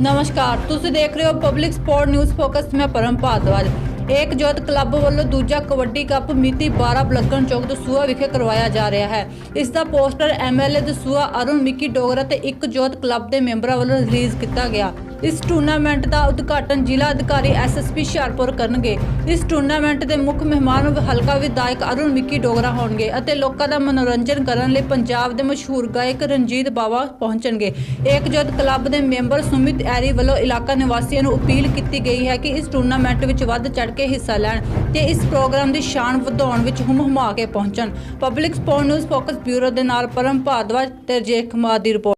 ਨਮਸਕਾਰ, ਤੁਸੀਂ ਦੇਖ ਰਹੇ ਹੋ ਪਬਲਿਕ ਸਪੋਰਟ ਨਿਊਜ਼ ਫੋਕਸ ਮੈਂ ਪਰਮ ਭਾਰਦਵਾਜ। ਏਕ ਜੋਤ ਕਲੱਬ ਵੱਲੋਂ ਦੂਜਾ ਕਬੱਡੀ ਕੱਪ ਮਿਤੀ 12 ਬਲੱਗਣ ਚੌਕ ਦਸੂਆ ਵਿਖੇ ਕਰਵਾਇਆ ਜਾ ਰਿਹਾ ਹੈ। ਇਸ ਦਾ ਪੋਸਟਰ ਐਮਐਲਏ ਦਸੂਆ ਅਰੁਣ, ਮਿੱਕੀ ਡੋਗਰਾ ਤੇ ਇੱਕ ਜੋਤ ਕਲੱਬ ਦੇ ਮੈਂਬਰਾਂ ਵੱਲੋਂ ਰਿਲੀਜ਼ ਕੀਤਾ ਗਿਆ। ਇਸ ਟੂਰਨਾਮੈਂਟ ਦਾ ਉਦਘਾਟਨ ਜ਼ਿਲ੍ਹਾ ਅਧਿਕਾਰੀ ਐਸਐਸਪੀ ਹੁਸ਼ਿਆਰਪੁਰ ਕਰਨਗੇ। ਇਸ ਟੂਰਨਾਮੈਂਟ ਦੇ ਮੁੱਖ ਮਹਿਮਾਨ ਹਲਕਾ ਵਿਧਾਇਕ ਅਰੁਣ ਮਿੱਕੀ ਡੋਗਰਾ ਹੋਣਗੇ ਅਤੇ ਲੋਕਾਂ ਦਾ ਮਨੋਰੰਜਨ ਕਰਨ ਲਈ ਪੰਜਾਬ ਦੇ ਮਸ਼ਹੂਰ ਗਾਇਕ ਰਣਜੀਤ ਬਾਵਾ ਪਹੁੰਚਣਗੇ। ਏਕਜੋਤ ਕਲੱਬ ਦੇ ਮੈਂਬਰ ਸੁਮਿਤ ਐਰੀ ਵੱਲੋਂ ਇਲਾਕਾ ਨਿਵਾਸੀਆਂ ਨੂੰ ਅਪੀਲ ਕੀਤੀ ਗਈ ਹੈ ਕਿ ਇਸ ਟੂਰਨਾਮੈਂਟ ਵਿੱਚ ਵੱਧ ਚੜ੍ਹ ਕੇ ਹਿੱਸਾ ਲੈਣ ਤੇ ਇਸ ਪ੍ਰੋਗਰਾਮ ਦੀ ਸ਼ਾਨ ਵਧਾਉਣ ਵਿੱਚ ਹੁਮ ਹੁਮਾ ਕੇ ਪਹੁੰਚਣ। Public support news focus bureau ਦੇ ਨਾਲ ਪਰਮ ਭਾਰਦਵਾਜ ਤੇ ਰਜੇਸ਼ ਕੁਮਾਰ ਦੀ ਰਿਪੋਰਟ।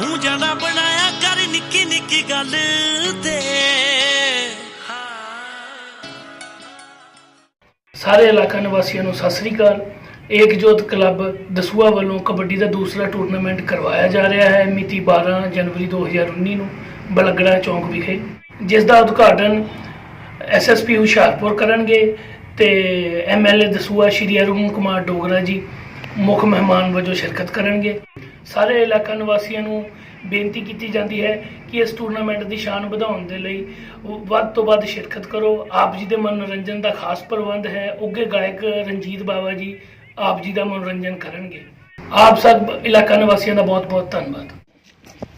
ਮੂੰਹ ਜਣਾ ਬਣਾਇਆ ਕਰ ਨਿੱਕੀ ਨਿੱਕੀ ਗੱਲ ਤੇ। ਸਾਰੇ ਇਲਾਕਾ ਨਿਵਾਸੀਆਂ ਨੂੰ ਸਤਿ ਸ੍ਰੀ ਅਕਾਲ। ਏਕਜੋਤ ਕਲੱਬ ਦਸੂਆ ਵੱਲੋਂ ਕਬੱਡੀ ਦਾ ਦੂਸਰਾ ਟੂਰਨਾਮੈਂਟ ਕਰਵਾਇਆ ਜਾ ਰਿਹਾ ਹੈ ਮਿਤੀ 12 ਜਨਵਰੀ 2019 ਨੂੰ ਬਲਗੜਾ ਚੌਂਕ ਵਿਖੇ, ਜਿਸ ਦਾ ਉਦਘਾਟਨ ਐਸਐਸਪੀ ਹੁਸ਼ਿਆਰਪੁਰ ਕਰਨਗੇ ਤੇ ਐਮਐਲਏ ਦਸੂਆ ਸ਼੍ਰੀ ਅਰੁਣ ਕੁਮਾਰ ਡੋਗਰਾ ਜੀ ਮੁੱਖ ਮਹਿਮਾਨ ਵਜੋਂ ਸ਼ਿਰਕਤ ਕਰਨਗੇ। ਸਾਰੇ ਇਲਾਕਾ ਨਿਵਾਸੀਆਂ ਨੂੰ ਬੇਨਤੀ ਕੀਤੀ ਜਾਂਦੀ ਹੈ ਕਿ ਇਸ ਟੂਰਨਾਮੈਂਟ ਦੀ ਸ਼ਾਨ ਵਧਾਉਣ ਦੇ ਲਈ ਵੱਧ ਤੋਂ ਵੱਧ ਸ਼ਿਰਕਤ ਕਰੋ। ਆਪ ਜੀ ਦੇ ਮਨੋਰੰਜਨ ਦਾ ਖਾਸ ਪ੍ਰਬੰਧ ਹੈ। ਉੱਗੇ ਗਾਇਕ ਰਣਜੀਤ ਬਾਵਾ ਜੀ ਆਪ ਜੀ ਦਾ ਮਨੋਰੰਜਨ ਕਰਨਗੇ। ਆਪ ਸਭ ਇਲਾਕਾ ਨਿਵਾਸੀਆਂ ਦਾ ਬਹੁਤ ਬਹੁਤ ਧੰਨਵਾਦ।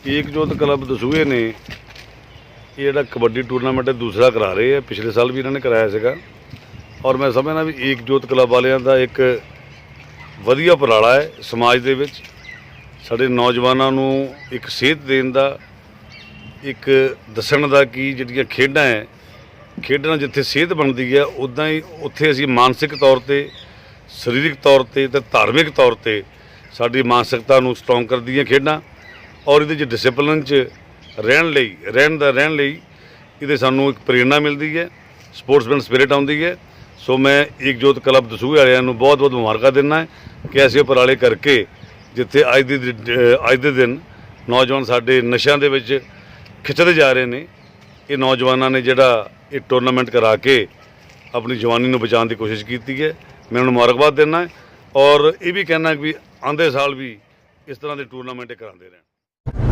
ਏਕਜੋਤ ਕਲੱਬ ਦਸੂਹੇ ਨੇ ਇਹ ਜਿਹੜਾ ਕਬੱਡੀ ਟੂਰਨਾਮੈਂਟ ਹੈ ਦੂਸਰਾ ਕਰਾ ਰਹੇ ਆ। ਪਿਛਲੇ ਸਾਲ ਵੀ ਇਹਨਾਂ ਨੇ ਕਰਾਇਆ ਸੀਗਾ। ਔਰ ਮੈਂ ਸਮਝਦਾ ਵੀ ਏਕਜੋਤ ਕਲੱਬ ਵਾਲਿਆਂ ਦਾ ਇੱਕ ਵਧੀਆ ਉਪਰਾਲਾ ਹੈ ਸਮਾਜ ਦੇ ਵਿੱਚ। ਸਾਡੇ ਨੌਜਵਾਨਾਂ ਨੂੰ ਇੱਕ ਸੇਧ ਦੇਣ ਦਾ, ਇੱਕ ਦੱਸਣ ਦਾ ਕਿ ਜਿਹੜੀਆਂ ਖੇਡਾਂ ਹੈ, ਖੇਡਾਂ ਜਿੱਥੇ ਸਿਹਤ ਬਣਦੀ ਹੈ ਉਦਾਂ ਹੀ ਉੱਥੇ ਅਸੀਂ ਮਾਨਸਿਕ ਤੌਰ ਤੇ, ਸਰੀਰਕ ਤੌਰ ਤੇ ਤੇ ਧਾਰਮਿਕ ਤੌਰ ਤੇ ਸਾਡੀ ਮਾਨਸਿਕਤਾ ਨੂੰ ਸਟਰੋਂਗ ਕਰਦੀਆਂ ਖੇਡਾਂ ਔਰ ਇਹਦੇ 'ਚ ਡਿਸਪਲਿਨ 'ਚ ਰਹਿਣ ਲਈ, ਰਹਿਣ ਦਾ, ਰਹਿਣ ਲਈ ਇਹਦੇ ਸਾਨੂੰ ਇੱਕ ਪ੍ਰੇਰਣਾ ਮਿਲਦੀ ਹੈ ਸਪੋਰਟਸਮੈਨ ਸਪਿਰਿਟ ਆਉਂਦੀ ਹੈ। ਸੋ ਮੈਂ ਇੱਕ ਜੋਤ ਕਲੱਬ ਦਸੂਹੇ ਵਾਲਿਆਂ ਨੂੰ ਬਹੁਤ ਬਹੁਤ ਮੁਬਾਰਕਾਂ ਦਿੰਦਾ ਹੈ। ਕਿ ਐਸੇ ਉਪਰਾਲੇ ਕਰਕੇ ਜਿੱਥੇ ਅੱਜ ਦੀ ਅੱਜ ਦੇ ਦਿਨ ਨੌਜਵਾਨ ਸਾਡੇ ਨਸ਼ਿਆਂ ਦੇ ਵਿੱਚ ਖਿੱਚਦੇ ਜਾ ਰਹੇ ਨੇ, ਇਹ ਨੌਜਵਾਨਾਂ ਨੇ ਜਿਹੜਾ ਇਹ ਟੂਰਨਾਮੈਂਟ ਕਰਾ ਕੇ ਆਪਣੀ ਜਵਾਨੀ ਨੂੰ ਬਚਾਉਣ ਦੀ ਕੋਸ਼ਿਸ਼ ਕੀਤੀ ਹੈ। ਮੈਂ ਉਹਨਾਂ ਨੂੰ ਮੁਬਾਰਕਬਾਦ ਦਿੰਦਾ ਔਰ ਇਹ ਵੀ ਕਹਿਣਾ ਕਿ ਵੀ ਆਉਂਦੇ ਸਾਲ ਵੀ ਇਸ ਤਰ੍ਹਾਂ ਦੇ ਟੂਰਨਾਮੈਂਟ ਕਰਾਉਂਦੇ ਰਹਿਣ।